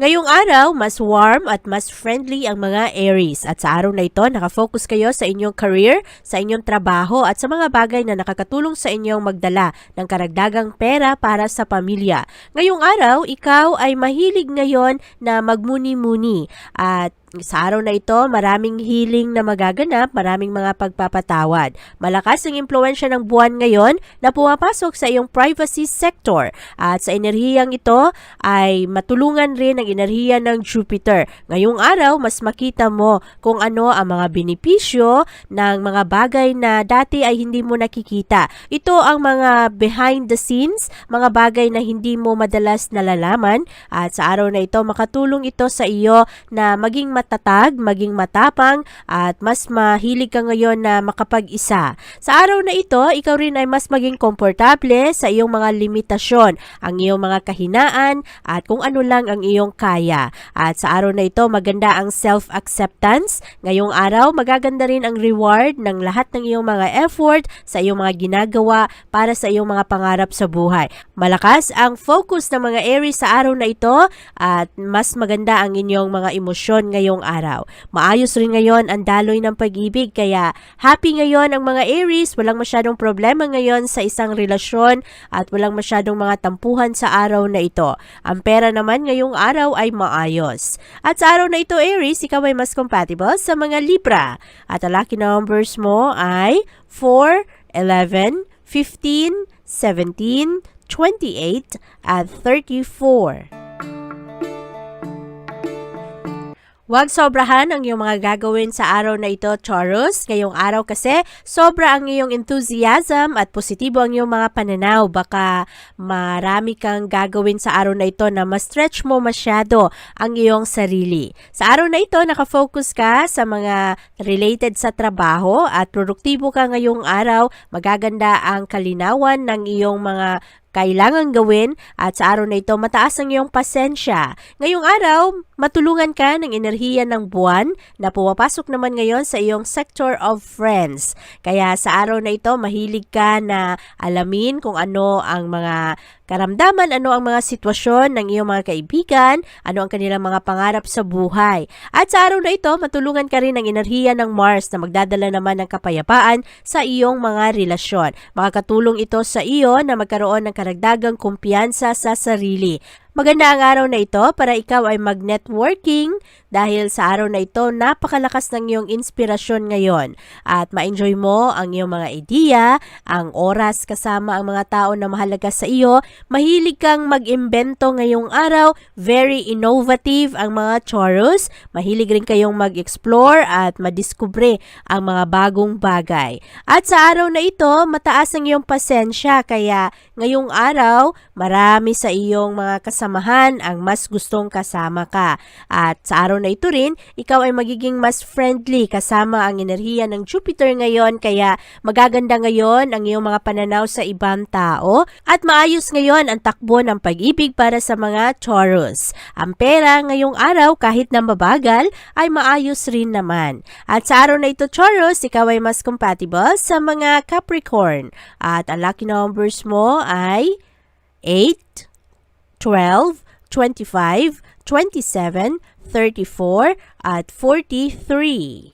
Ngayong araw, mas warm at mas friendly ang mga Aries. At sa araw na ito, nakafocus kayo sa inyong career, sa inyong trabaho at sa mga bagay na nakakatulong sa inyong magdala ng karagdagang pera para sa pamilya. Ngayong araw, ikaw ay mahilig ngayon na magmuni-muni at sa araw na ito, maraming healing na magaganap, maraming mga pagpapatawad. Malakas ang impluensya ng buwan ngayon na pumapasok sa iyong privacy sector. At sa enerhiyang ito ay matulungan rin ang enerhiya ng Jupiter. Ngayong araw, mas makita mo kung ano ang mga benepisyo ng mga bagay na dati ay hindi mo nakikita. Ito ang mga behind the scenes, mga bagay na hindi mo madalas nalalaman. At sa araw na ito, makatulong ito sa iyo na maging matatag, maging matapang at mas mahilig ka ngayon na makapag-isa. Sa araw na ito, ikaw rin ay mas maging komportable sa iyong mga limitasyon, ang iyong mga kahinaan at kung ano lang ang iyong kaya. At sa araw na ito, maganda ang self-acceptance. Ngayong araw, magaganda rin ang reward ng lahat ng iyong mga effort sa iyong mga ginagawa para sa iyong mga pangarap sa buhay. Malakas ang focus ng mga Aries sa araw na ito at mas maganda ang inyong mga emosyon ngayong araw. Maayos rin ngayon ang daloy ng pag-ibig kaya happy ngayon ang mga Aries, walang masyadong problema ngayon sa isang relasyon at walang masyadong mga tampuhan sa araw na ito. Ang pera naman ngayong araw ay maayos. At sa araw na ito Aries, ikaw ay mas compatible sa mga Libra. At ang lucky numbers mo ay 4, 11, 15, 17, 28 at 34. Huwag sobrahan ang iyong mga gagawin sa araw na ito, Taurus. Ngayong araw kasi, sobra ang iyong enthusiasm at positibo ang iyong mga pananaw. Baka marami kang gagawin sa araw na ito na ma-stretch mo masyado ang iyong sarili. Sa araw na ito, nakafocus ka sa mga related sa trabaho at produktibo ka ngayong araw. Magaganda ang kalinawan ng iyong mga kailangan gawin at sa araw na ito mataas ang iyong pasensya. Ngayong araw, matulungan ka ng enerhiya ng buwan na pumapasok naman ngayon sa iyong sector of friends. Kaya sa araw na ito, mahilig ka na alamin kung ano ang mga karamdaman, ano ang mga sitwasyon ng iyong mga kaibigan, ano ang kanilang mga pangarap sa buhay. At sa araw na ito, matulungan ka rin ng enerhiya ng Mars na magdadala naman ng kapayapaan sa iyong mga relasyon. Makakatulong ito sa iyo na magkaroon ng karagdagang kumpiyansa sa sarili. Maganda ang araw na ito para ikaw ay mag-networking dahil sa araw na ito napakalakas ng iyong inspirasyon ngayon at ma-enjoy mo ang iyong mga ideya, ang oras kasama ang mga tao na mahalaga sa iyo. Mahilig kang mag-imbento ngayong araw, very innovative ang mga Taurus. Mahilig rin kayong mag-explore at madiskubre ang mga bagong bagay. At sa araw na ito, mataas ang iyong pasensya kaya ngayong araw, marami sa iyong mga kasamahan ang mas gustong kasama ka. At sa araw na ito rin, ikaw ay magiging mas friendly kasama ang enerhiya ng Jupiter ngayon kaya magaganda ngayon ang iyong mga pananaw sa ibang tao at maayos ngayon ang takbo ng pag-ibig para sa mga Taurus. Ang pera ngayong araw kahit na mabagal ay maayos rin naman. At sa araw na ito Taurus, ikaw ay mas compatible sa mga Capricorn. At ang lucky numbers mo ay 8, 12, 25, 27, 34, at 43.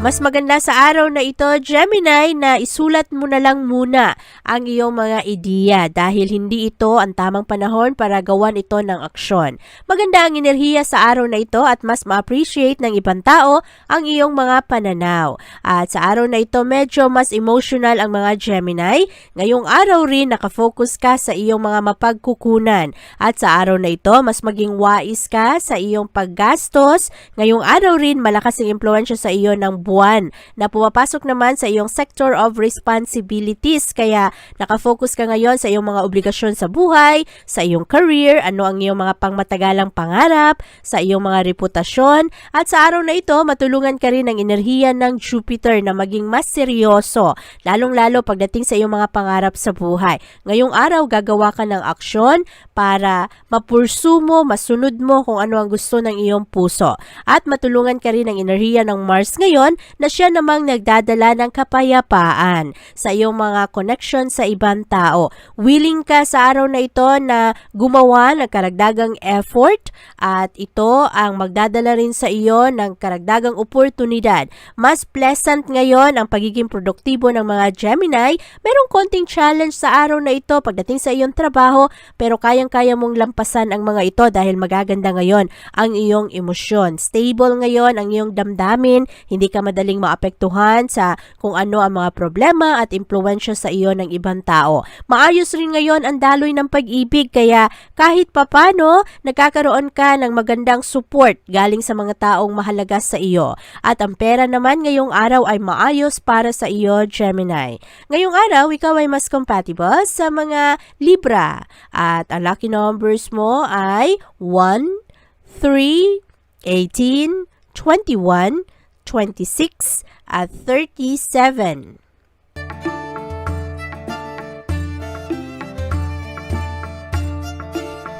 Mas maganda sa araw na ito, Gemini, na isulat mo na lang muna ang iyong mga ideya dahil hindi ito ang tamang panahon para gawan ito ng aksyon. Maganda ang enerhiya sa araw na ito at mas ma-appreciate ng ibang tao ang iyong mga pananaw. At sa araw na ito, medyo mas emotional ang mga Gemini. Ngayong araw rin, nakafocus ka sa iyong mga mapagkukunan. At sa araw na ito, mas maging wais ka sa iyong paggastos. Ngayong araw rin, malakas ang impluensya sa iyo ng buwan na pumapasok naman sa iyong sector of responsibilities. Kaya nakafocus ka ngayon sa iyong mga obligasyon sa buhay, sa iyong career, ano ang iyong mga pangmatagalang pangarap, sa iyong mga reputasyon. At sa araw na ito, matulungan ka rin ng enerhiya ng Jupiter na maging mas seryoso, lalong-lalo pagdating sa iyong mga pangarap sa buhay. Ngayong araw, gagawa ka ng aksyon para mapursu mo, masunod mo kung ano ang gusto ng iyong puso. At matulungan ka rin ng enerhiya ng Mars ngayon na siya namang nagdadala ng kapayapaan sa iyong mga connection sa ibang tao. Willing ka sa araw na ito na gumawa ng karagdagang effort at ito ang magdadala rin sa iyo ng karagdagang oportunidad. Mas pleasant ngayon ang pagiging produktibo ng mga Gemini. Merong konting challenge sa araw na ito pagdating sa iyong trabaho pero kayang-kaya mong lampasan ang mga ito dahil magaganda ngayon ang iyong emosyon. Stable ngayon ang iyong damdamin, hindi ka madaling maapektuhan sa kung ano ang mga problema at impluensya sa iyo ng ibang tao. Maayos rin ngayon ang daloy ng pag-ibig kaya kahit papano nagkakaroon ka ng magandang support galing sa mga taong mahalaga sa iyo. At ang pera naman ngayong araw ay maayos para sa iyo, Gemini. Ngayong araw, ikaw ay mas compatible sa mga Libra. At ang lucky numbers mo ay 1, 3, 18, 21, 26, at 37.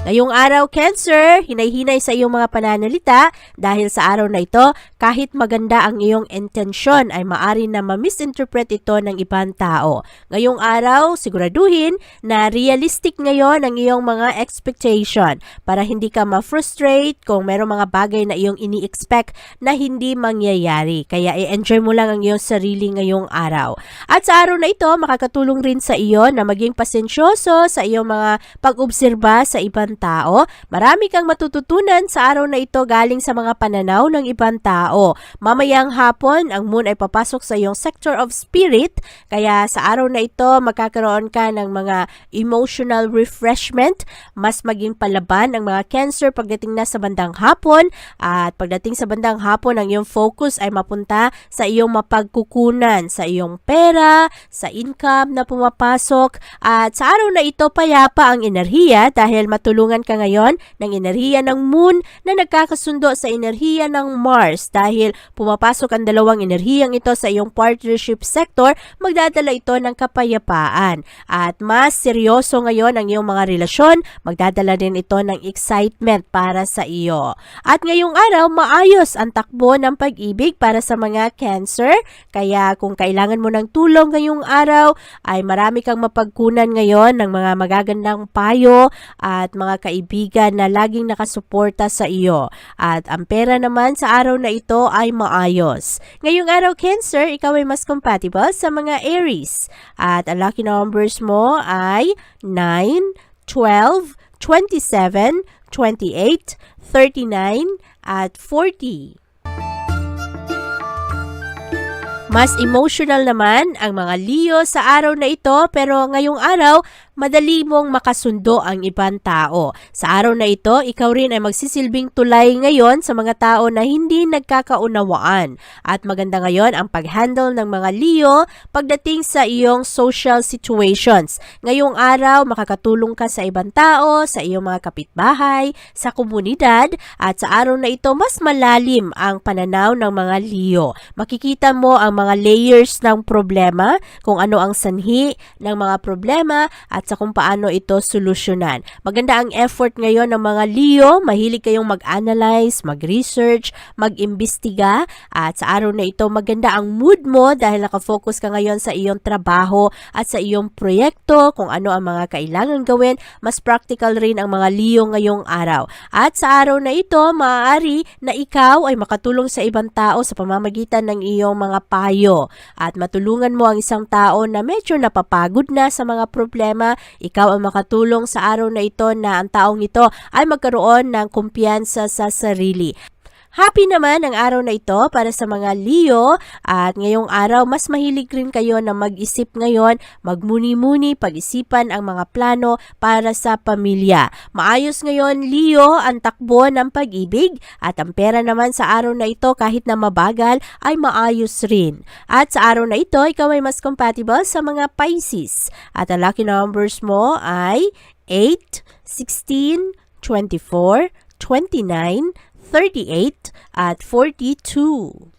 Ngayong araw, Cancer, hinay-hinay sa iyong mga pananalita dahil sa araw na ito, kahit maganda ang iyong intensyon ay maari na ma-misinterpret ito ng ibang tao. Ngayong araw, siguraduhin na realistic ngayon ang iyong mga expectation para hindi ka ma-frustrate kung merong mga bagay na iyong ini-expect na hindi mangyayari. Kaya i-enjoy mo lang ang iyong sarili ngayong araw. At sa araw na ito, makakatulong rin sa iyo na maging pasensyoso sa iyong mga pag-obserba sa ibang tao. Marami kang matututunan sa araw na ito galing sa mga pananaw ng ibang tao. Mamayang hapon, ang moon ay papasok sa iyong sector of spirit, kaya sa araw na ito, magkakaroon ka ng mga emotional refreshment, mas maging palaban ang mga cancer pagdating na sa bandang hapon, at pagdating sa bandang hapon, ang iyong focus ay mapunta sa iyong mapagkukunan, sa iyong pera, sa income na pumapasok, at sa araw na ito, payapa ang enerhiya dahil matulungan ka ngayon ng enerhiya ng moon na nagkakasundo sa enerhiya ng Mars dahil pumapasok ang dalawang enerhiyang ito sa iyong partnership sector, magdadala ito ng kapayapaan. At mas seryoso ngayon ang iyong mga relasyon, magdadala din ito ng excitement para sa iyo. At ngayong araw, maayos ang takbo ng pag-ibig para sa mga cancer, kaya kung kailangan mo ng tulong ngayong araw, ay marami kang mapagkunan ngayon ng mga magagandang payo at mga kaibigan na laging nakasuporta sa iyo. At ang pera naman sa araw na ito ay maayos. Ngayong araw, Cancer, ikaw ay mas compatible sa mga Aries. At ang lucky numbers mo ay 9, 12, 27, 28, 39, at 40. Mas emotional naman ang mga Leo sa araw na ito pero ngayong araw, madali mong makasundo ang ibang tao. Sa araw na ito, ikaw rin ay magsisilbing tulay ngayon sa mga tao na hindi nagkakaunawaan. At maganda ngayon ang pag-handle ng mga Leo pagdating sa iyong social situations. Ngayong araw, makakatulong ka sa ibang tao, sa iyong mga kapitbahay, sa komunidad, at sa araw na ito, mas malalim ang pananaw ng mga Leo. Makikita mo ang mga layers ng problema, kung ano ang sanhi ng mga problema, at sa kung paano ito solusyonan. Maganda ang effort ngayon ng mga Leo, mahilig kayong mag-analyze, mag-research, mag-imbestiga at sa araw na ito maganda ang mood mo dahil nakafocus ka ngayon sa iyong trabaho at sa iyong proyekto, kung ano ang mga kailangan gawin, mas practical rin ang mga Leo ngayong araw. At sa araw na ito, maaari na ikaw ay makatulong sa ibang tao sa pamamagitan ng iyong mga payo at matulungan mo ang isang tao na medyo napapagod na sa mga problema, ikaw ang makatulong sa araw na ito na ang taong ito ay magkaroon ng kumpiyansa sa sarili. Happy naman ang araw na ito para sa mga Leo at ngayong araw mas mahilig rin kayo na mag-isip ngayon, magmuni-muni, pag-isipan ang mga plano para sa pamilya. Maayos ngayon Leo ang takbo ng pag-ibig at ang pera naman sa araw na ito kahit na mabagal ay maayos rin. At sa araw na ito, ikaw ay mas compatible sa mga Pisces at ang lucky numbers mo ay 8, 16, 24, 29, 38 at 42.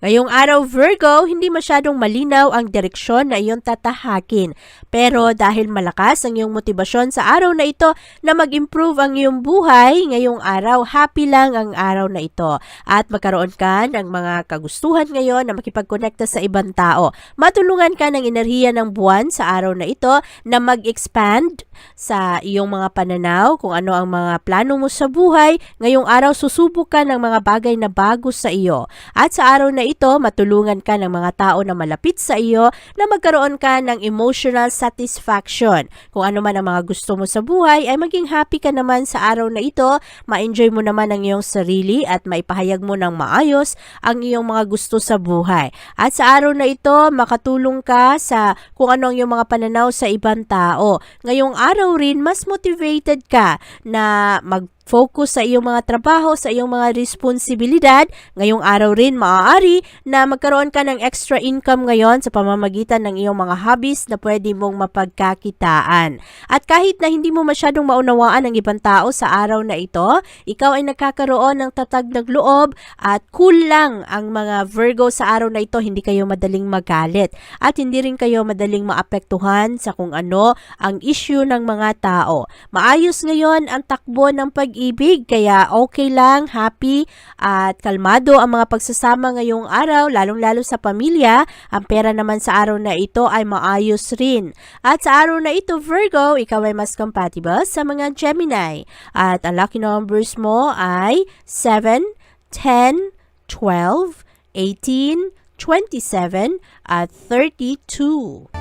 Ngayong araw Virgo, hindi masyadong malinaw ang direksyon na iyong tatahakin. Pero dahil malakas ang iyong motibasyon sa araw na ito na mag-improve ang iyong buhay, ngayong araw happy lang ang araw na ito. At magkaroon ka ng mga kagustuhan ngayon na makipagkonekta sa ibang tao. Matulungan ka ng enerhiya ng buwan sa araw na ito na mag-expand sa iyong mga pananaw, kung ano ang mga plano mo sa buhay. Ngayong araw susubok ka ng mga bagay na bago sa iyo. At sa araw na ito, matulungan ka ng mga tao na malapit sa iyo na magkaroon ka ng emotional satisfaction. Kung ano man ang mga gusto mo sa buhay, ay maging happy ka naman sa araw na ito, ma-enjoy mo naman ang iyong sarili at maipahayag mo ng maayos ang iyong mga gusto sa buhay. At sa araw na ito, makatulong ka sa kung ano ang iyong mga pananaw sa ibang tao. Ngayong araw rin, mas motivated ka na mag focus sa iyong mga trabaho, sa iyong mga responsibilidad. Ngayong araw rin maaari na magkaroon ka ng extra income ngayon sa pamamagitan ng iyong mga hobbies na pwede mong mapagkakitaan. At kahit na hindi mo masyadong maunawaan ng ibang tao sa araw na ito, ikaw ay nagkakaroon ng tatag ng loob at cool lang ang mga Virgo sa araw na ito, hindi kayo madaling magalit at hindi rin kayo madaling maapektuhan sa kung ano ang issue ng mga tao. Maayos ngayon ang takbo ng pag-ibig kaya okay lang, happy at kalmado ang mga pagsasama ngayong araw lalong-lalo sa pamilya. Ang pera naman sa araw na ito ay maayos rin. At sa araw na ito Virgo, ikaw ay mas compatible sa mga Gemini. At ang lucky numbers mo ay 7, 10, 12, 18, 27 at 32.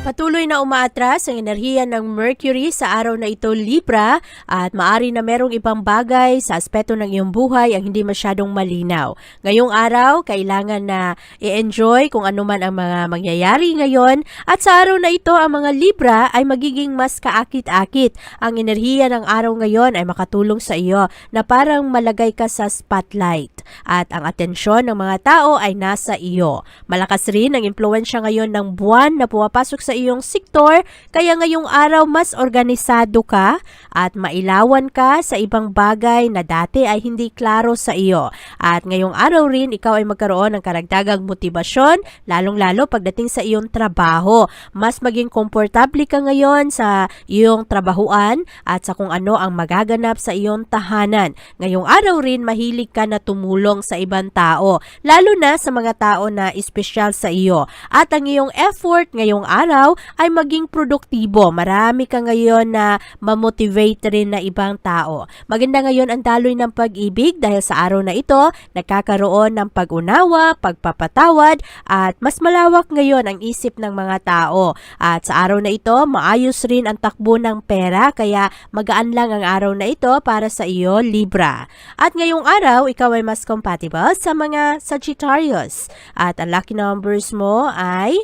Patuloy na umaatras ang enerhiya ng Mercury sa araw na ito Libra at maari na merong ibang bagay sa aspeto ng iyong buhay ang hindi masyadong malinaw. Ngayong araw, kailangan na i-enjoy kung ano man ang mga mangyayari ngayon at sa araw na ito ang mga Libra ay magiging mas kaakit-akit. Ang enerhiya ng araw ngayon ay makatulong sa iyo na parang malagay ka sa spotlight at ang atensyon ng mga tao ay nasa iyo. Malakas rin ang impluensya ngayon ng buwan na pumapasok sa iyong sektor kaya ngayong araw mas organisado ka at mailawan ka sa ibang bagay na dati ay hindi klaro sa iyo. At ngayong araw rin ikaw ay magkaroon ng karagdagang motibasyon lalong-lalo pagdating sa iyong trabaho. Mas maging komportable ka ngayon sa iyong trabahuan at sa kung ano ang magaganap sa iyong tahanan. Ngayong araw rin mahilig ka na tumulong sa ibang tao, lalo na sa mga tao na espesyal sa iyo. At ang iyong effort ngayong araw ay maging produktibo. Marami ka ngayon na mamotivate rin na ibang tao. Maganda ngayon ang daloy ng pag-ibig dahil sa araw na ito, nagkakaroon ng pag-unawa, pagpapatawad at mas malawak ngayon ang isip ng mga tao. At sa araw na ito, maayos rin ang takbo ng pera kaya magaan lang ang araw na ito para sa iyo, Libra. At ngayong araw, ikaw ay mas compatible sa mga Sagittarius. At ang lucky numbers mo ay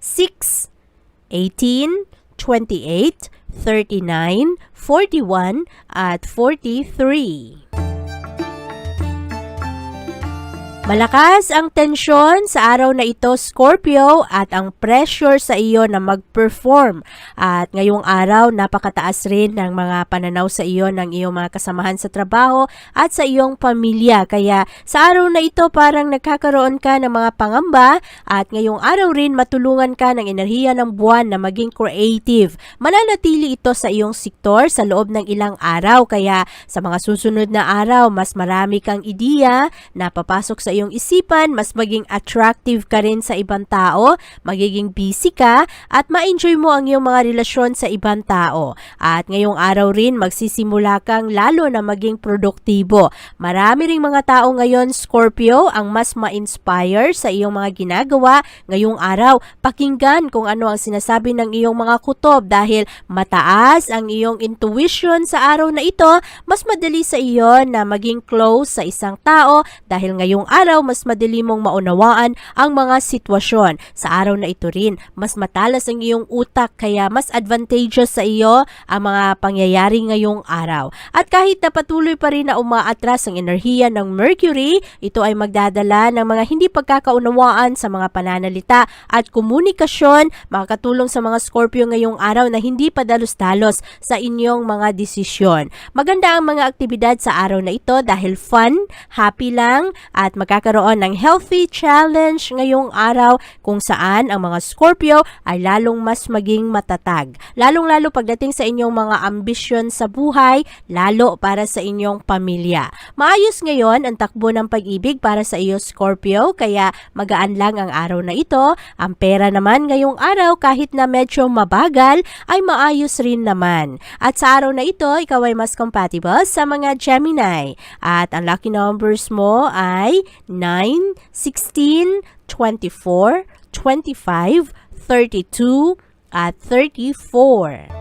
6, 18, 28, 39, 41, at 43. Malakas ang tensyon sa araw na ito, Scorpio, at ang pressure sa iyo na mag-perform. At ngayong araw, napakataas rin ng mga pananaw sa iyo ng iyong mga kasamahan sa trabaho at sa iyong pamilya. Kaya sa araw na ito, parang nagkakaroon ka ng mga pangamba at ngayong araw rin matulungan ka ng enerhiya ng buwan na maging creative. Mananatili ito sa iyong sektor sa loob ng ilang araw. Kaya sa mga susunod na araw, mas marami kang ideya na papasok sa iyong isipan, mas maging attractive ka rin sa ibang tao, magiging busy ka, at ma-enjoy mo ang iyong mga relasyon sa ibang tao. At ngayong araw rin, magsisimula kang lalo na maging produktibo. Marami ring mga tao ngayon, Scorpio, ang mas ma-inspire sa iyong mga ginagawa ngayong araw. Pakinggan kung ano ang sinasabi ng iyong mga kutob dahil mataas ang iyong intuition sa araw na ito, mas madali sa iyo na maging close sa isang tao dahil ngayong araw mas madali mong maunawaan ang mga sitwasyon. Sa araw na ito rin, mas matalas ang iyong utak kaya mas advantageous sa iyo ang mga pangyayari ngayong araw. At kahit na patuloy pa rin na umaatras ang enerhiya ng Mercury, ito ay magdadala ng mga hindi pagkakaunawaan sa mga pananalita at komunikasyon, makakatulong sa mga Scorpio ngayong araw na hindi padalos-dalos sa inyong mga desisyon. Maganda ang mga aktibidad sa araw na ito dahil fun, happy lang at magkakaroon ng healthy challenge ngayong araw kung saan ang mga Scorpio ay lalong mas maging matatag. Lalong-lalo pagdating sa inyong mga ambisyon sa buhay, lalo para sa inyong pamilya. Maayos ngayon ang takbo ng pag-ibig para sa iyo Scorpio kaya magaan lang ang araw na ito. Ang pera naman ngayong araw kahit na medyo mabagal ay maayos rin naman. At sa araw na ito, ikaw ay mas compatible sa mga Gemini. At ang lucky numbers mo ay 9, 16, 24, 25, 32, at 34.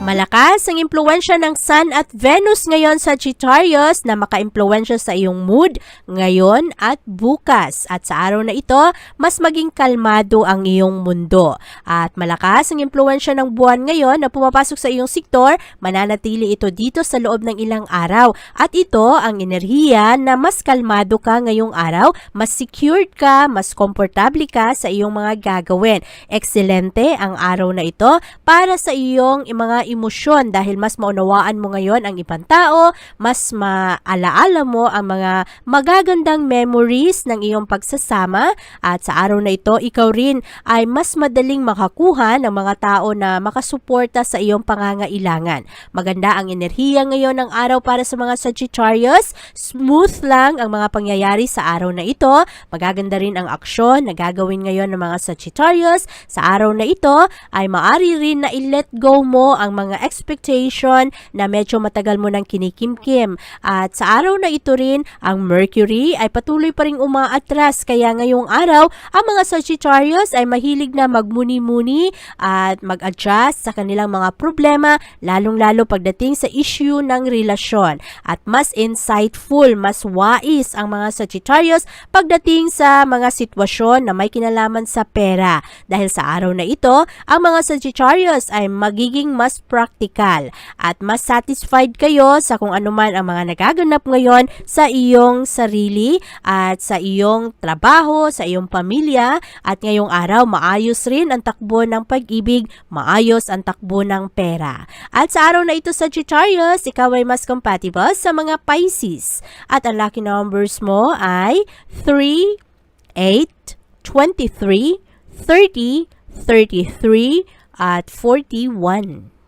Malakas ang impluensya ng Sun at Venus ngayon sa Sagittarius na maka-impluensya sa iyong mood ngayon at bukas. At sa araw na ito, mas maging kalmado ang iyong mundo. At malakas ang impluensya ng buwan ngayon na pumapasok sa iyong sektor, mananatili ito dito sa loob ng ilang araw. At ito ang enerhiya na mas kalmado ka ngayong araw, mas secured ka, mas komportable ka sa iyong mga gagawin. Excelente ang araw na ito para sa iyong mga emosyon dahil mas maunawaan mo ngayon ang ibang tao, mas maalaala mo ang mga magagandang memories ng iyong pagsasama at sa araw na ito, ikaw rin ay mas madaling makakuha ng mga tao na makasuporta sa iyong pangangailangan. Maganda ang enerhiya ngayon ng araw para sa mga Sagittarius, smooth lang ang mga pangyayari sa araw na ito, magaganda rin ang aksyon na gagawin ngayon ng mga Sagittarius. Sa araw na ito ay maari rin na i-let go mo ang mga expectation na medyo matagal mo nang kinikimkim. At sa araw na ito rin, ang Mercury ay patuloy pa rin umaatras. Kaya ngayong araw, ang mga Sagittarius ay mahilig na magmuni-muni at mag-adjust sa kanilang mga problema, lalong-lalo pagdating sa issue ng relasyon. At mas insightful, mas wais ang mga Sagittarius pagdating sa mga sitwasyon na may kinalaman sa pera. Dahil sa araw na ito, ang mga Sagittarius ay magiging mas practical at mas satisfied kayo sa kung ano man ang mga nagaganap ngayon sa iyong sarili at sa iyong trabaho, sa iyong pamilya at ngayong araw maayos rin ang takbo ng pag-ibig, maayos ang takbo ng pera. At sa araw na ito Sagittarius, ikaw ay mas compatible sa mga Pisces at ang lucky numbers mo ay 3, 8, 23, 30, 33, at 41.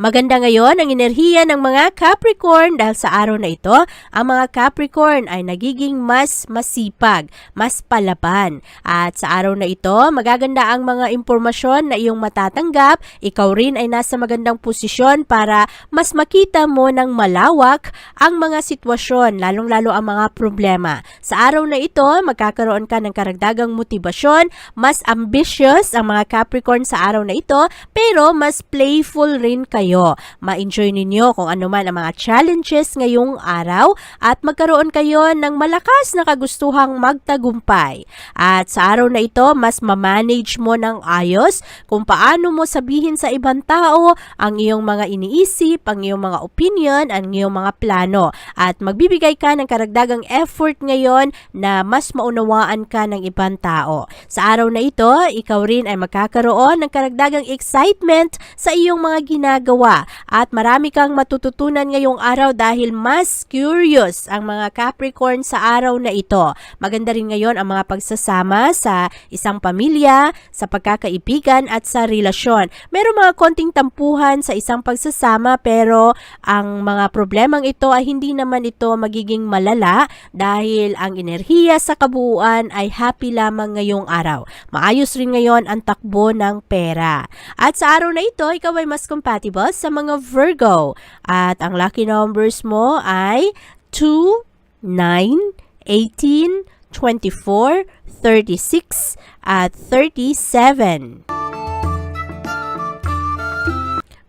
Maganda ngayon ang enerhiya ng mga Capricorn dahil sa araw na ito, ang mga Capricorn ay nagiging mas masipag, mas palaban. At sa araw na ito, magaganda ang mga impormasyon na iyong matatanggap, ikaw rin ay nasa magandang posisyon para mas makita mo ng malawak ang mga sitwasyon, lalong-lalo ang mga problema. Sa araw na ito, magkakaroon ka ng karagdagang motibasyon, mas ambitious ang mga Capricorn sa araw na ito, pero mas playful rin kayo kayo. Ma-enjoy ninyo kung ano man ang mga challenges ngayong araw at magkaroon kayo ng malakas na kagustuhang magtagumpay. At sa araw na ito, mas ma-manage mo ng ayos kung paano mo sabihin sa ibang tao ang iyong mga iniisip, ang iyong mga opinion, ang iyong mga plano. At magbibigay ka ng karagdagang effort ngayon na mas maunawaan ka ng ibang tao. Sa araw na ito, ikaw rin ay magkakaroon ng karagdagang excitement sa iyong mga ginagawa at marami kang matututunan ngayong araw dahil mas curious ang mga Capricorn sa araw na ito. Maganda rin ngayon ang mga pagsasama sa isang pamilya, sa pagkakaibigan at sa relasyon. Meron mga konting tampuhan sa isang pagsasama pero ang mga problemang ito ay hindi naman ito magiging malala dahil ang enerhiya sa kabuuan ay happy lamang ngayong araw. Maayos rin ngayon ang takbo ng pera. At sa araw na ito, ikaw ay mas compatible sa mga Virgo. At ang lucky numbers mo ay 2, 9, 18, 24, 36, at 37.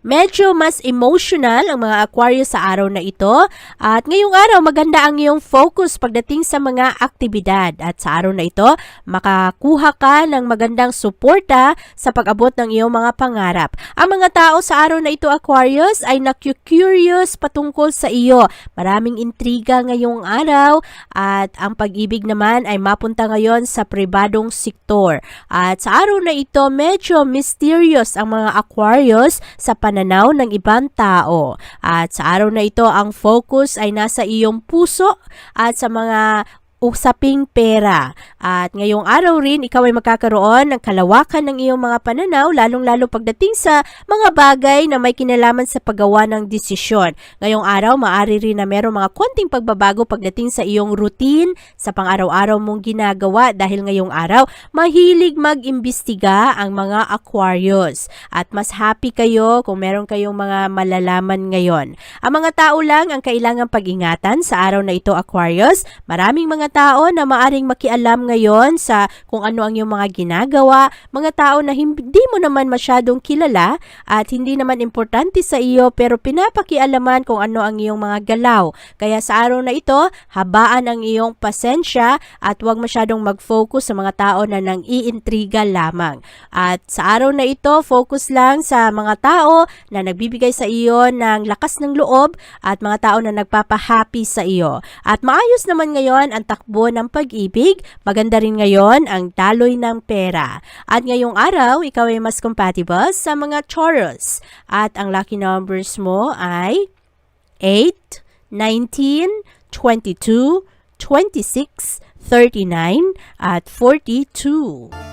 Medyo mas emotional ang mga Aquarius sa araw na ito at ngayong araw maganda ang iyong focus pagdating sa mga aktibidad at sa araw na ito makakuha ka ng magandang suporta sa pag-abot ng iyong mga pangarap. Ang mga tao sa araw na ito Aquarius ay naku-curious patungkol sa iyo. Maraming intriga ngayong araw at ang pag-ibig naman ay mapunta ngayon sa pribadong sektor. At sa araw na ito medyo mysterious ang mga Aquarius sa pananaw ng ibang tao. At sa araw na ito, ang focus ay nasa iyong puso at sa mga usaping pera. At ngayong araw rin, ikaw ay magkakaroon ng kalawakan ng iyong mga pananaw, lalong-lalo pagdating sa mga bagay na may kinalaman sa paggawa ng desisyon. Ngayong araw, maari rin na meron mga konting pagbabago pagdating sa iyong routine, sa pang-araw-araw mong ginagawa dahil ngayong araw, mahilig mag-imbestiga ang mga Aquarius. At mas happy kayo kung meron kayong mga malalaman ngayon. Ang mga tao lang ang kailangang pag-ingatan sa araw na ito, Aquarius. Maraming mga tao na maaring makialam ngayon sa kung ano ang iyong mga ginagawa, mga tao na hindi mo naman masyadong kilala at hindi naman importante sa iyo pero pinapakialaman kung ano ang iyong mga galaw. Kaya sa araw na ito, habaan ang iyong pasensya at huwag masyadong mag-focus sa mga tao na nang iintriga lamang. At sa araw na ito, focus lang sa mga tao na nagbibigay sa iyo ng lakas ng loob at mga tao na nagpapahappy sa iyo. At maayos naman ngayon ang takbo ng pag-ibig, maganda rin ngayon ang daloy ng pera. At ngayong araw, ikaw ay mas compatible sa mga Taurus. At ang lucky numbers mo ay 8, 19, 22, 26, 39, at 42.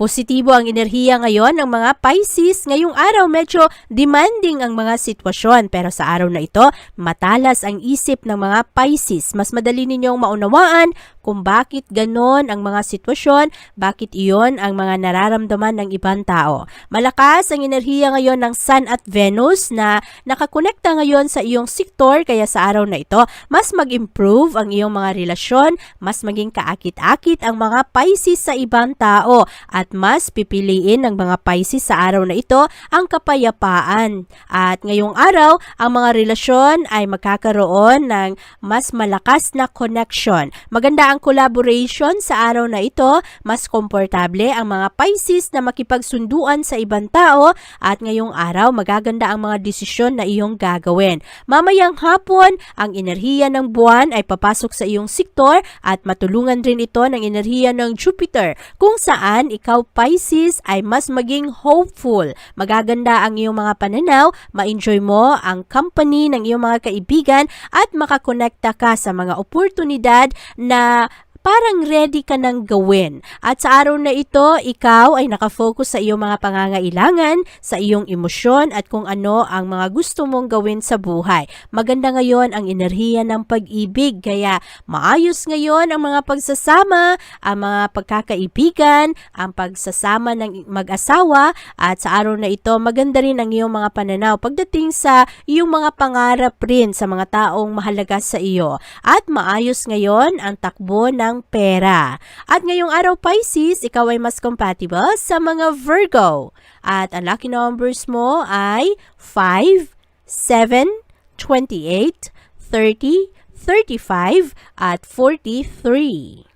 Positibo ang enerhiya ngayon ng mga Pisces. Ngayong araw medyo demanding ang mga sitwasyon pero sa araw na ito matalas ang isip ng mga Pisces. Mas madali ninyong maunawaan kung bakit ganon ang mga sitwasyon, bakit iyon ang mga nararamdaman ng ibang tao. Malakas ang enerhiya ngayon ng Sun at Venus na nakakonekta ngayon sa iyong sektor kaya sa araw na ito mas mag-improve ang iyong mga relasyon, mas maging kaakit-akit ang mga Pisces sa ibang tao at mas pipiliin ng mga Pisces sa araw na ito ang kapayapaan. At ngayong araw, ang mga relasyon ay magkakaroon ng mas malakas na connection. Maganda ang collaboration sa araw na ito, mas komportable ang mga Pisces na makipagsunduan sa ibang tao at ngayong araw magaganda ang mga desisyon na iyong gagawin. Mamayang hapon, ang enerhiya ng buwan ay papasok sa iyong sektor at matulungan rin ito ng enerhiya ng Jupiter kung saan ikaw Pisces ay mas maging hopeful. Magaganda ang iyong mga pananaw, ma-enjoy mo ang company ng iyong mga kaibigan at makakonekta ka sa mga oportunidad na parang ready ka nang gawin. At sa araw na ito, ikaw ay nakafocus sa iyong mga pangangailangan, sa iyong emosyon at kung ano ang mga gusto mong gawin sa buhay. Maganda ngayon ang enerhiya ng pag-ibig, kaya maayos ngayon ang mga pagsasama, ang mga pagkakaibigan, ang pagsasama ng mag-asawa at sa araw na ito, maganda rin ang iyong mga pananaw pagdating sa iyong mga pangarap rin sa mga taong mahalaga sa iyo. At maayos ngayon ang takbo ng ng pera. At ngayong araw Pisces, ikaw ay mas compatible sa mga Virgo. At ang lucky numbers mo ay 5, 7, 28, 30, 35, at 43.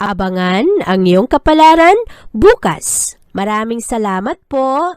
Abangan ang iyong kapalaran bukas. Maraming salamat po.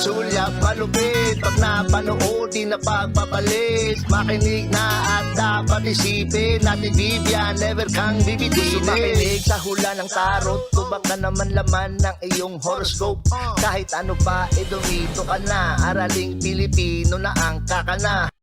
sulyap malupit Pag napanood, di na pagpapalit Makinig na at dapat isipin Natin Vivian, never kang bibitinin. Makinig sa hula ng tarot Tubak na naman laman ng iyong horoscope. Kahit ano pa, eh dumito ka na. Araling Pilipino na ang kakana